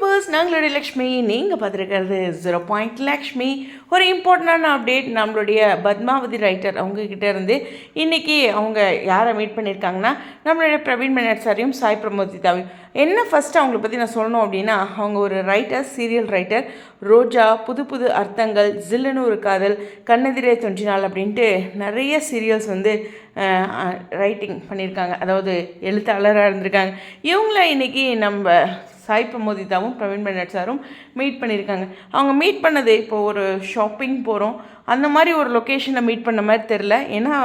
Viewers நாங்களுடைய Lakshmi நீங்கள் பார்த்துருக்கிறது zero point Lakshmi ஒரு இம்பார்ட்டண்டான அப்டேட் நம்மளுடைய பத்மாவதி ரைட்டர் அவங்கக்கிட்ட இருந்து. இன்றைக்கி அவங்க யாரை மீட் பண்ணியிருக்காங்கன்னா நம்மளுடைய பிரவீன் மேனட் சாரையும் சாய் பிரமோதிதாவையும் என்ன ஃபஸ்ட்டு அவங்கள பற்றி நான் சொல்லணும் அப்படின்னா அவங்க ஒரு ரைட்டர் சீரியல் ரைட்டர் ரோஜா புது புது அர்த்தங்கள் ஜில்லுன்னு ஒரு காதல் கண்ணெதிரே தொன்றினால் அப்படின்ட்டு நிறைய சீரியல்ஸ் வந்து ரைட்டிங் பண்ணியிருக்காங்க. அதாவது எழுத்தாளராக இருந்திருக்காங்க. இவங்கள இன்றைக்கி நம்ம சாய் பிரமோதிதாவும் பிரவீன் பெனட் சாரும் மீட் பண்ணியிருக்காங்க. அவங்க மீட் பண்ணது இப்போ ஒரு ஷாப்பிங் போகிறோம் அந்த மாதிரி ஒரு லொக்கேஷனில் மீட் பண்ண மாதிரி தெரில ஏன்னா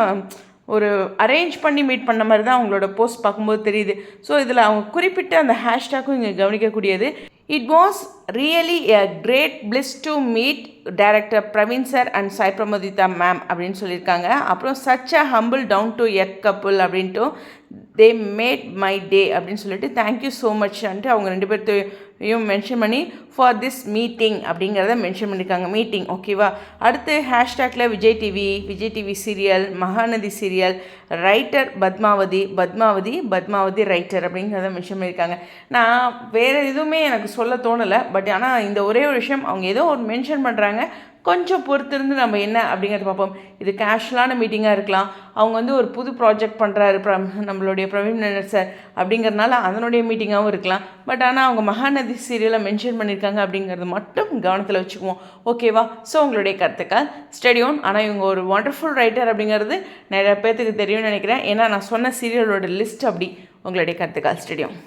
ஒரு அரேஞ்ச் பண்ணி மீட் பண்ண மாதிரி தான் அவங்களோட போஸ்ட் பார்க்கும்போது தெரியுது. ஸோ இதில் அவங்க குறிப்பிட்ட அந்த ஹேஷ்டாக்கும் இங்கே கவனிக்கக்கூடியது. It was really a great bliss to meet director Praveen sir and Sai Pramodhitha ma'am அப்படின்னு சொல்லியிருக்காங்க. அப்புறம் such a humble down to egg couple அப்படின்ட்டு தே மேட் மை டே அப்படின்னு சொல்லிட்டு தேங்க்யூ ஸோ மச்ன்ட்டு அவங்க ரெண்டு பேர்த்தையும் மென்ஷன் பண்ணி ஃபார் திஸ் மீட்டிங் அப்படிங்கிறத மென்ஷன் பண்ணியிருக்காங்க மீட்டிங் ஓகேவா அடுத்து ஹேஷ்டேக்கில் Vijay TV Vijay TV serial Mahanadi serial writer Padmavathi Padmavathi Padmavathi writer அப்படிங்கிறத மென்ஷன் பண்ணியிருக்காங்க நான் வேறு எதுவுமே எனக்கு சொல்ல தோணலை பட் ஆனால் இந்த ஒரே ஒரு விஷயம் அவங்க ஏதோ ஒரு மென்ஷன் பண்ணுறாங்க கொஞ்சம் பொறுத்திருந்து நம்ம என்ன அப்படிங்கிறத பார்ப்போம். இது கேஷுவலான மீட்டிங்காக இருக்கலாம். அவங்க வந்து ஒரு புது ப்ராஜெக்ட் பண்ணுறாரு ப்ர நம்மளுடைய பிரவீன் நனர் சார் அப்படிங்கிறதுனால அதனுடைய மீட்டிங்காகவும் இருக்கலாம். பட் ஆனால் அவங்க மகாநதி சீரியலை மென்ஷன் பண்ணியிருக்காங்க அப்படிங்கிறது மட்டும் கவனத்தில் வச்சுக்குவோம். ஓகேவா ஸோ உங்களுடைய கருத்துக்கள். ஸ்டடியோன் ஆனால் இவங்க ஒரு ஒண்டர்ஃபுல் ரைட்டர் அப்படிங்கிறது நிறைய பேர்த்துக்கு தெரியும்னு நினைக்கிறேன். ஏன்னா நான் சொன்ன சீரியலோட லிஸ்ட் அப்படி. உங்களுடைய கருத்துக்கள். ஸ்டடியோன்